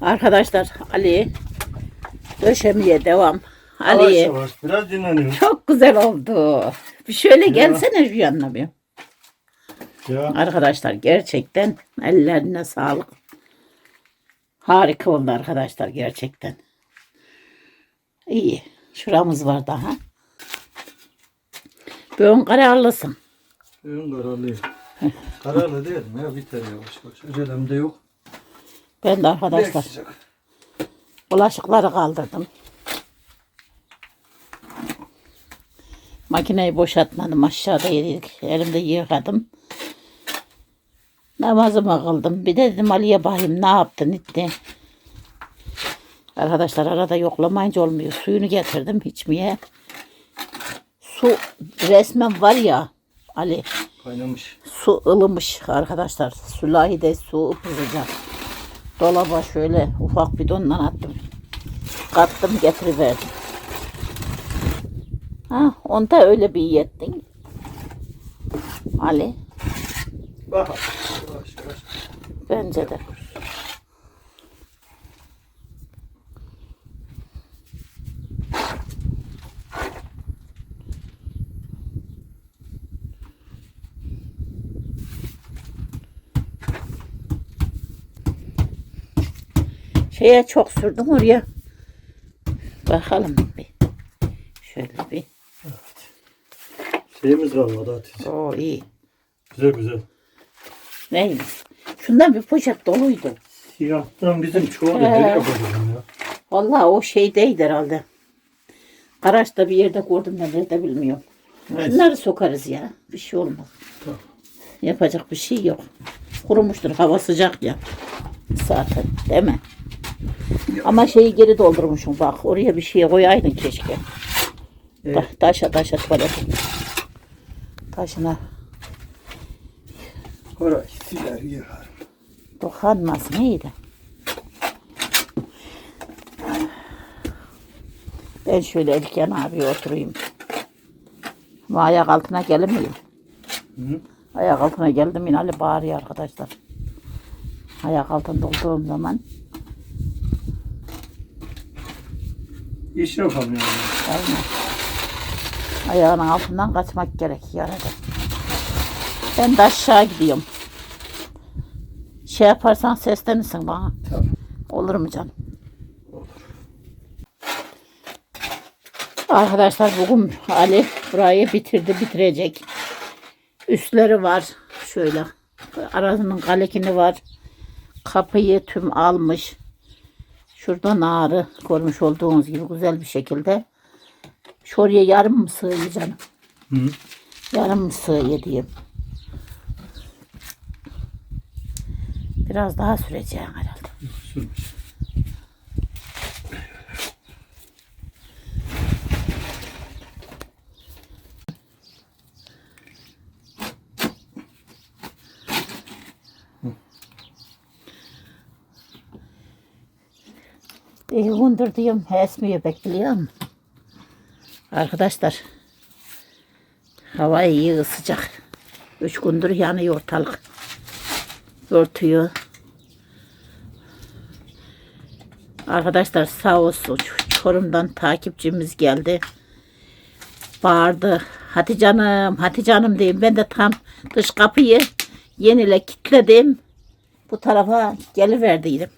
Arkadaşlar Ali döşemeye devam. Yavaş Ali yavaş biraz dinleniyor. çok güzel oldu. Bir şöyle gelsene şu yanına bir. Ya Arkadaşlar gerçekten ellerine sağlık. Harika oldu arkadaşlar gerçekten. İyi. Şuramız var daha. Bugün kararlısın. ön kararlı. Kararlı değil mi ya biter yavaş yavaş. Acelem de yok. Ben de arkadaşlar bulaşıkları kaldırdım. Makineyi boşaltmadım. Aşağıda yedik. Elimde yıkadım. Namazımı kıldım. Bir de dedim Ali'ye bakayım ne yaptın etti. Arkadaşlar arada yoklamayınca olmuyor. Suyunu getirdim içmeye. Su resmen var ya Ali. Kaynamış. Su ılımış arkadaşlar. Sülahide su ıpızıcak. Dolaba şöyle ufak bidondan attım. Kattım getiriverdim. Ha, onda öyle bir iyi ettin. Ali. Bak. Yavaş yavaş. Bence de. Şeye çok sürdüm oraya. Bakalım bir. Şöyle bir. Şeyimiz kalmadı Hatice. O iyi. Güzel güzel. Neymiş? Şundan bir poşet doluydu. Siyahtan bizim çoğalı He. nereye koydum ya? Vallahi o şeydeydi herhalde. Karaç'ta bir yerde gördüm ben nerede bilmiyorum. Neyse. Bunları sokarız ya. Bir şey olmaz. Tamam. Yapacak bir şey yok. Kurumuştur. Hava sıcak ya. Zaten değil mi? Ama şeyi geri doldurmuşum bak. Oraya bir şey koyaydın keşke. Evet. Bak taşa taşa tuvaletin. Taşına Orayı siler yıkar. dokanmasın iyiydi. Ben şöyle Elken abi oturayım. Ama ayak altına gelemeyim. Hı? Ayak altına geldim yine Ali bağırıyor arkadaşlar. Ayak altında olduğum zaman İş yapamıyorum. aynen. Ayağının altından kaçmak gerekiyor arada. Ben de aşağı gidiyorum. Şey yaparsan seslenirsin bana. Tamam. Olur mu canım? Arkadaşlar bugün Ali burayı bitirdi bitirecek. Üstleri var şöyle. Arasının kalekini var. Kapıyı tüm almış. Şurada narı görmüş olduğunuz gibi güzel bir şekilde. Şuraya yarım mı? Hı? Yarım mı sığıyor diyeyim. Biraz daha süreceğim herhalde. Sürmüş. İyi gündür diyorum esmiyor bekliyorum. Arkadaşlar hava iyi sıcak. Üç gündür yanıyor ortalık. Örtüyor. Arkadaşlar sağ olsun Çorum'dan takipçimiz geldi. Bağırdı. Hadi canım, hadi canım diyeyim. Ben de tam dış kapıyı yenile kilitledim. Bu tarafa geliverdiydim.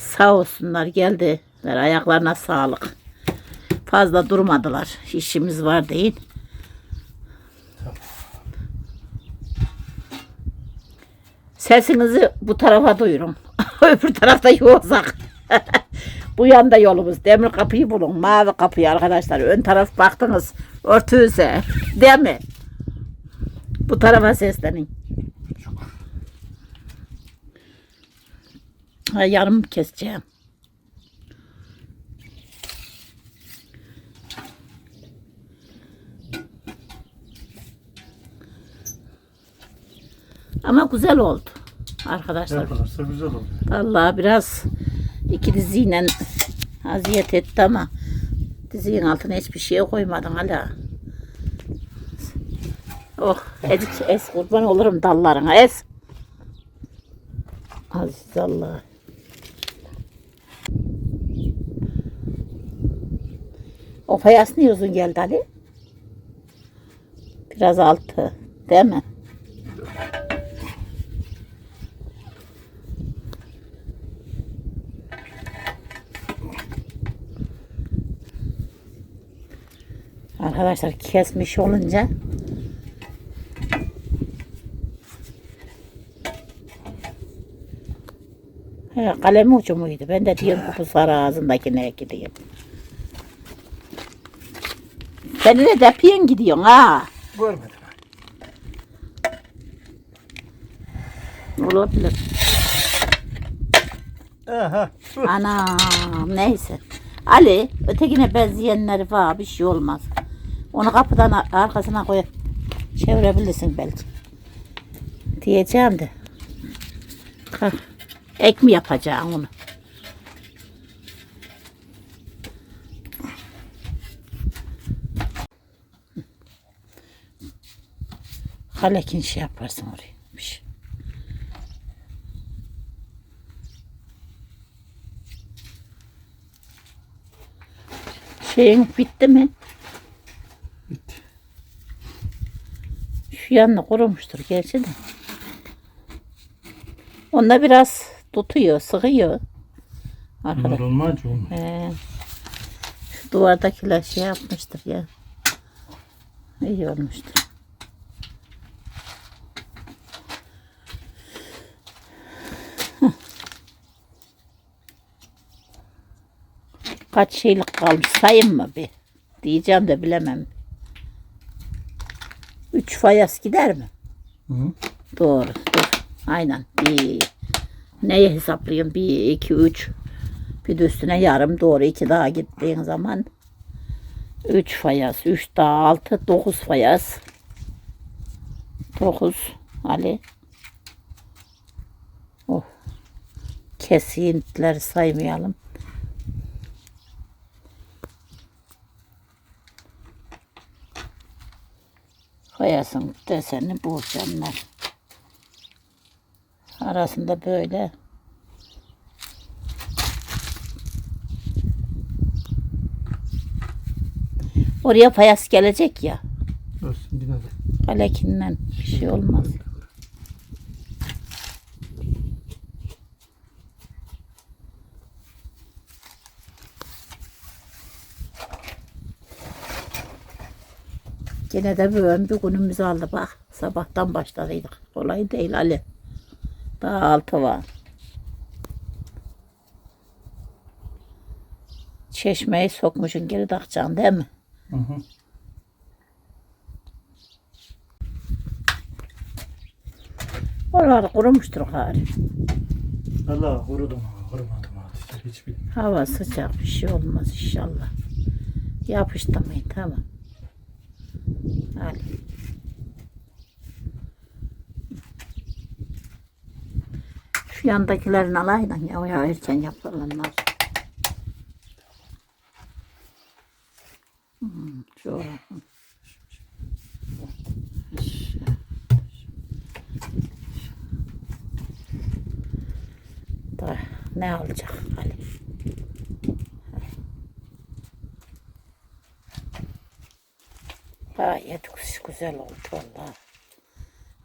Sağ olsunlar geldiler. Ayaklarına sağlık. Fazla durmadılar. İşimiz var değil. Sesinizi bu tarafa duyurun. Öbür tarafta yoksak. bu yanda yolumuz. Demir kapıyı bulun. Mavi kapıyı arkadaşlar. Ön taraf baktınız. Örtüyse. Değil mi? Bu tarafa seslenin. Ha, yarım keseceğim. Ama güzel oldu. Arkadaşlar. Yapılırsa güzel olur. Vallahi biraz iki diziyle aziyet etti ama dizinin altına hiçbir şey koymadım hala. Oh, ezik es kurban olurum dallarına es. Aziz Allah. O fayans niye uzun geldi Ali? Biraz altı. Değil mi? Arkadaşlar kesmiş olunca He, kalem ucu? Ben de diyorum bu sarı ağzındakine gideyim. Sen ne depiyen gidiyorsun ha? Görmedim. Olabilir. Aha. Anam neyse. Ali ötekine benzeyenleri var bir şey olmaz. Onu kapıdan ar- arkasına koy çevirebilirsin belki. Diyeceğim de. Kalk. Ek mi yapacaksın onu? Halekin şey yaparsın oraya. Bir şey. Şeyin bitti mi? Bitti. Şu yanına kurumuştur gerçi de. Onda biraz tutuyor, sıkıyor. Arkadaş. Bunlar olmaz mı? He. Şu duvardakiler şey yapmıştır ya. İyi olmuştur. Kaç şeylik kalmış sayayım mı bir? Diyeceğim de bilemem. Üç fayas gider mi? Hı. Doğru. Dur. Aynen. Bir, neye hesaplayayım? Bir, iki, üç. Bir de üstüne yarım doğru. iki daha gittiğin zaman üç fayas. Üç daha altı. Dokuz fayas. Dokuz. Ali. Oh. Kesintileri saymayalım. Fayasın deseni bu canlar. Arasında böyle Oraya fayas gelecek ya. Olsun yine de. Kalekinden bir şey olmaz. Gene de böyle bir günümüz aldı bak. Sabahtan başladıydık. Kolay değil Ali. Daha altı var. Çeşmeyi sokmuşsun geri takacaksın değil mi? Hı hı. Oralar kurumuştur gari. Allah kurudum kurumadım Hatice. Hiç bilmiyorum. Hava sıcak bir şey olmaz inşallah. Yapıştı mı? Tamam. Hadi. Şu yandakilerin alaydan ya, ya erken yaparlar. Hmm, şu. Ne olacak Ali? Gayet güzel oldu vallahi.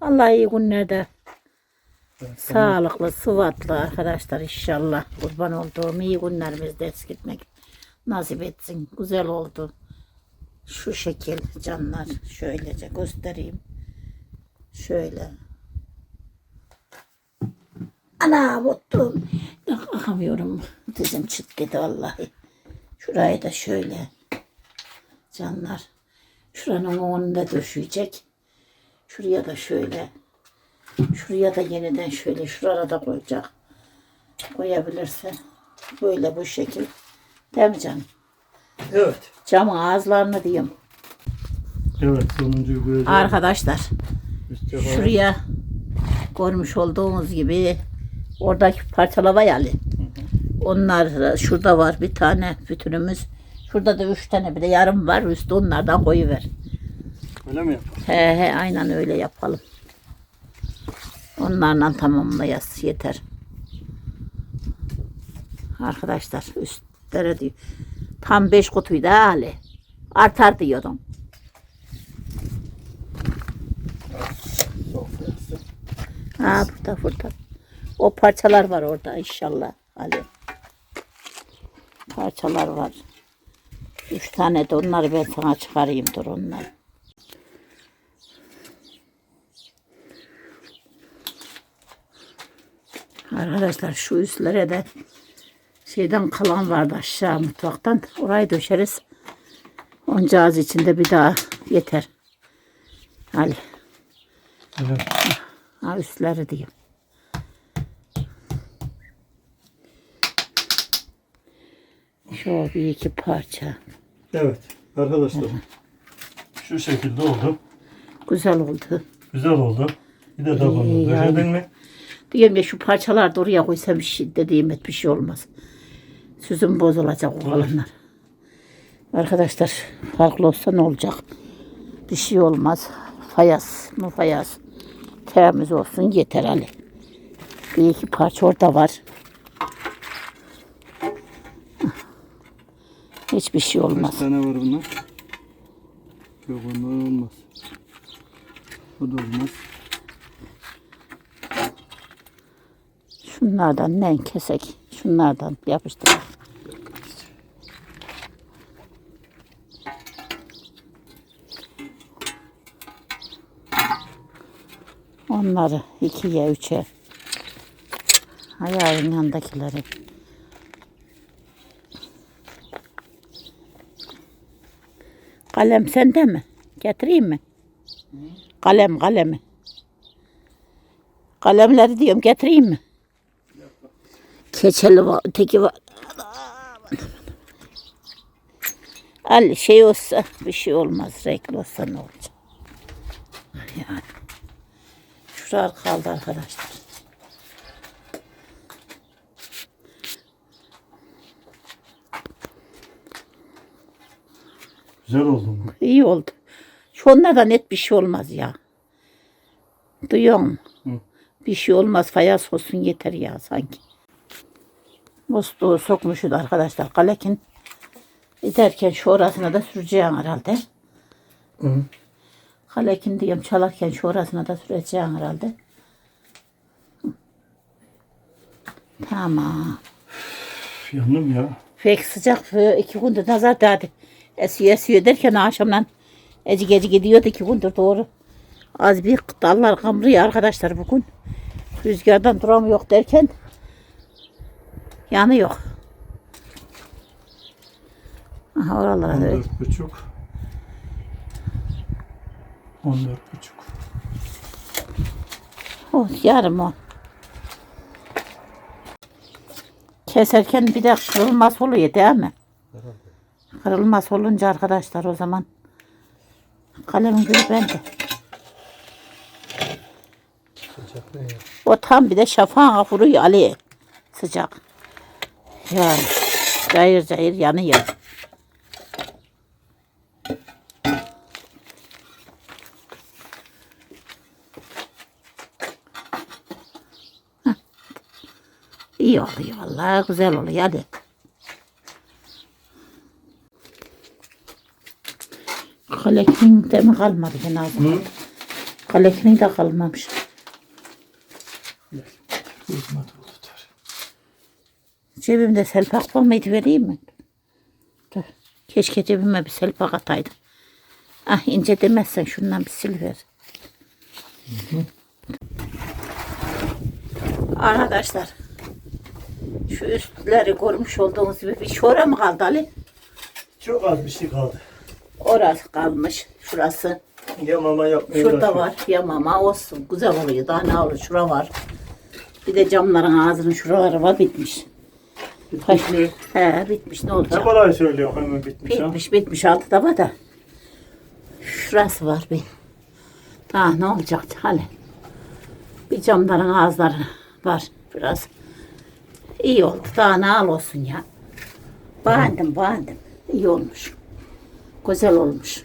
Allah iyi günlerde sağlıklı, sıhhatli arkadaşlar inşallah. Kurban olduğum iyi günlerimizde eskitmek nasip etsin. Güzel oldu. Şu şekil canlar şöylece göstereyim. Şöyle. Ana bottum. Kalkamıyorum. Dizim çıt gitti vallahi. Şurayı da şöyle. Canlar. Şuranın önünde döşeyecek. Şuraya da şöyle. Şuraya da yeniden şöyle. Şuraya da koyacak. Koyabilirse. Böyle bu şekil. Değil mi canım? Evet. Camın ağızlarını diyeyim. Evet sonuncuyu koyacağım. Arkadaşlar. Üste koy. Şuraya görmüş olduğunuz gibi oradaki parçalama yani. Onlar şurada var bir tane bütünümüz. Şurada da üç tane bir de yarım var. Üstü onlardan koyuver. Öyle mi yapalım? He he aynen öyle yapalım. Onlarla tamamlayas yeter. Arkadaşlar üstlere diyor. Tam beş kutuydu ha Ali. Artar diyordum. Ha burada burada. O parçalar var orada inşallah. Ali. Parçalar var. Üç tane de onları ben sana çıkarayım dur onları. Arkadaşlar şu üstlere de şeyden kalan vardı aşağı mutfaktan. Orayı döşeriz. Oncağız içinde bir daha yeter. Ali. Evet. Ha üstleri diyeyim. Şu bir iki parça. Evet arkadaşlar. Şu şekilde oldu. Güzel oldu. Güzel oldu. Bir de tabanı İyi, döşedin yani. mi? Diyorum ya şu parçalar da oraya koysam bir şey dediğim et bir şey olmaz. Süzüm bozulacak o kalanlar. Arkadaşlar farklı olsa ne olacak? Bir şey olmaz. Fayas mı fayas. Temiz olsun yeter Ali. Bir iki parça orada var. Hiçbir şey olmaz. Kaç tane var bunlar? Yok onlar olmaz. O da olmaz. Şunlardan ne kesek? Şunlardan yapıştır. Onları ikiye, üçe. Ayağın yanındakileri. Kalem sende mi? Getireyim mi? Kalem, kalemi. Kalemleri diyorum getireyim mi? Keçeli var, teki var. Al şey olsa bir şey olmaz. Renkli olsa ne olacak? Yani. Şuralar kaldı arkadaşlar. Güzel oldu mu? İyi oldu. Şu onlardan net bir şey olmaz ya. Duyuyor musun? Hı. Bir şey olmaz. Fayans olsun yeter ya sanki. Musluğu sokmuşuz arkadaşlar. Kalekin giderken şu orasına da süreceğim herhalde. Hı. Kalekin diyorum çalarken şu orasına da süreceğim herhalde. Hı. Tamam. Yandım ya. Pek sıcak e, iki gündür nazar değdi. Esiyor esiyor derken akşamdan ecik ecik gidiyordu iki gündür doğru. Az bir dallar kamrıyor arkadaşlar bugün. Rüzgardan duramıyor derken yanıyor. Aha oralara da öyle. 14 buçuk. 14 buçuk. Oh, yarım o. Keserken bir de kırılmaz oluyor değil mi? Kırılmaz olunca arkadaşlar o zaman kalemin gülü bende. Sıcak ne ya? O tam bir de şafağın vuruyor Ali. Sıcak. Yani cayır cayır yanıyor. Hah. İyi oluyor vallahi güzel oluyor hadi. Kalekinin de mi kalmadı gene az? Hı? Kalekinin de kalmamış. Cebimde selpak var mıydı vereyim mi? Dur. Keşke cebime bir selpak ataydım. Ah ince demezsen şundan bir sil ver. Arkadaşlar şu üstleri görmüş olduğunuz gibi bir şora mı kaldı Ali? Çok az bir şey kaldı. Orası kalmış. Şurası. Yamama yapmaya Şurada var. Yamama olsun. Güzel oluyor. Daha ne olur. Şura var. Bir de camların ağzının şuraları var. Bitmiş. Bitmiş mi? He bitmiş. Ne olacak? Ne kolay söylüyor hemen bitmiş. Bitmiş bitmiş altıda var da. Şurası var bir. Daha ne olacak hali. Bir camların ağızları var biraz. İyi oldu. Daha ne al olsun ya. Beğendim beğendim. İyi olmuş. Güzel olmuş.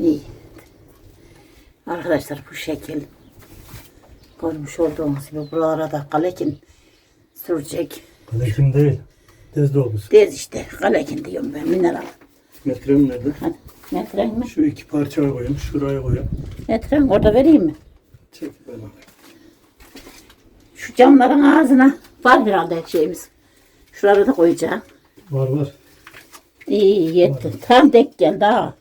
İyi. Arkadaşlar bu şekil. Görmüş olduğunuz gibi buralara da kalekin sürecek. Kalekim değil. Dezde olmuş. Dez işte. Kalekin diyorum ben. Mineral. Metrem nerede? Hadi. Metren mi? Şu iki parçaya koyayım. Şuraya koyayım. Metren orada vereyim mi? Çek ben. Şu camların ağzına var herhalde her şeyimiz. Şuraları da koyacağım. Var var. İyi yetti. Tam denk geldi ha.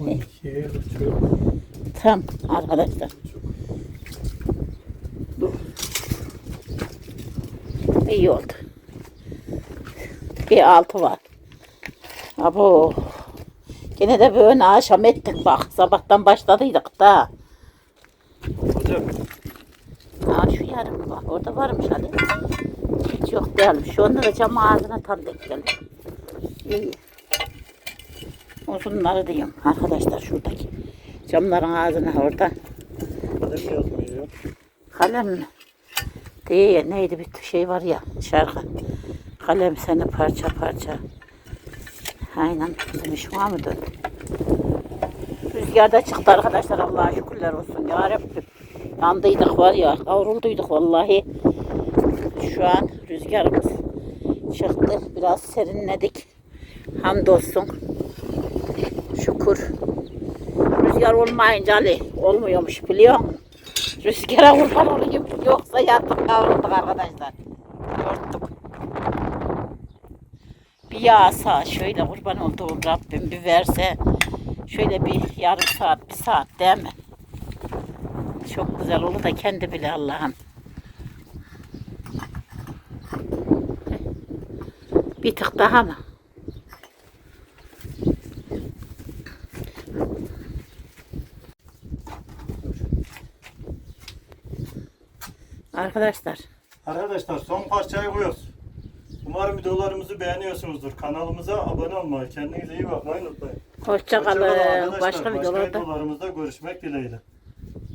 12'ye şöyle. Tam arkadaşlar. Dur. İyi oldu. Bir altı var. Abo. Gene de böyle akşam ettik bak. Sabahtan başladıydık da. Hocam. Ha şu yarım bak. Orada varmış hadi. Hiç yok değilmiş. Şu anda da cam ağzına tam denk geldi. İyi. Uzunları diyeyim arkadaşlar şuradaki. Camların ağzına orada. Kalem yazmıyor? Değil neydi bir şey var ya şarkı. Kalem seni parça parça. Aynen bizim iş var mıdır? Rüzgarda çıktı arkadaşlar Allah'a şükürler olsun ya Rabbim. Yandıydık var ya kavrulduyduk vallahi. Şu an rüzgarımız çıktı. Biraz serinledik. Hamdolsun. Şükür. Rüzgar olmayınca Ali olmuyormuş biliyor musun? Rüzgara kurban olayım. Yoksa yattık kavrulduk arkadaşlar. Yorttuk. Bir yağsa şöyle kurban olduğum Rabbim bir verse şöyle bir yarım saat bir saat değil mi? Çok güzel olur da kendi bile Allah'ım. Bir tık daha mı? Arkadaşlar Arkadaşlar son parçayı koyuyoruz. Umarım videolarımızı beğeniyorsunuzdur. Kanalımıza abone olmayı, kendinize iyi bakmayı unutmayın. hoşça Hoşça arkadaşlar. Başka videolarda videolarımızda görüşmek dileğiyle.